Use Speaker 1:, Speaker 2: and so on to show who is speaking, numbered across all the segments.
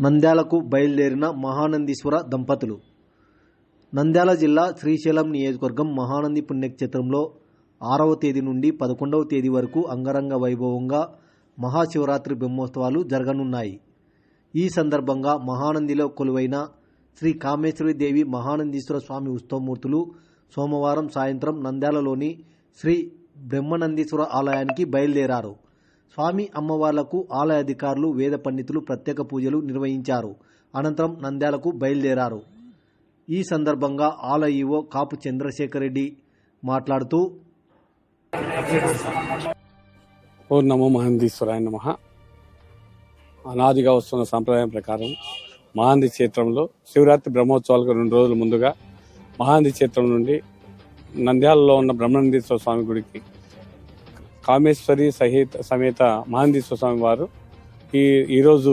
Speaker 1: నంద్యాలకు బయలుదేరిన మహానందీశ్వర దంపతులు. నంద్యాల జిల్లా శ్రీశైలం నియోజకవర్గం మహానంది పుణ్యక్షేత్రంలో ఆరవ తేదీ నుండి పదకొండవ తేదీ వరకు అంగరంగ వైభవంగా మహాశివరాత్రి బ్రహ్మోత్సవాలు జరగనున్నాయి. ఈ సందర్భంగా మహానందిలో కొలువైన శ్రీ కామేశ్వరి దేవి మహానందీశ్వర స్వామి ఉత్సవమూర్తులు సోమవారం సాయంత్రం నంద్యాలలోని శ్రీ బ్రహ్మనందీశ్వర ఆలయానికి బయలుదేరారు. స్వామి అమ్మవార్లకు ఆలయ అధికారులు వేద పండితులు ప్రత్యేక పూజలు నిర్వహించారు. అనంతరం నంద్యాలకు బయలుదేరారు. ఈ సందర్భంగా ఆలయ ఈవో కాపు చంద్రశేఖర్ రెడ్డి మాట్లాడుతూ
Speaker 2: ఓ నమో మహందీశ్వరాయ నమ. అనాదిగా వస్తున్న సాంప్రదాయం ప్రకారం మహాంది క్షేత్రంలో శివరాత్రి బ్రహ్మోత్సవాలకు రెండు రోజుల ముందుగా మహాంది క్షేత్రం నుండి నంద్యాలలో ఉన్న బ్రహ్మనందీశ్వర స్వామి గుడికి కామేశ్వరి సహిత సమేత మహందీశ్వర స్వామి వారు ఈ ఈరోజు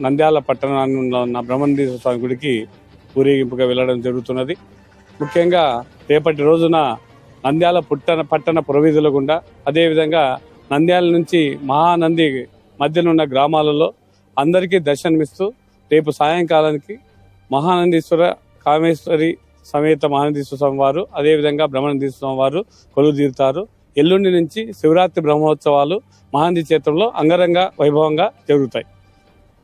Speaker 2: నంద్యాల పట్టణంలో ఉన్న బ్రహ్మనందీశ్వర స్వామి గుడికి ఊరేగింపుగా వెళ్ళడం జరుగుతున్నది. ముఖ్యంగా రేపటి రోజున నంద్యాల పుట్టన పట్టణ పురవీధుల గుండా అదేవిధంగా నంద్యాల నుంచి మహానంది మధ్యనున్న గ్రామాలలో అందరికీ దర్శనమిస్తూ రేపు సాయంకాలానికి మహానందీశ్వర కామేశ్వరి సమేత మహానందీశ్వర స్వామి వారు అదేవిధంగా బ్రహ్మనందీశ్వర స్వామి వారు కొలువు తీరుతారు. ఎల్లుండి నుంచి శివరాత్రి బ్రహ్మోత్సవాలు మహాంది క్షేత్రంలో అంగరంగ వైభవంగా జరుగుతాయి.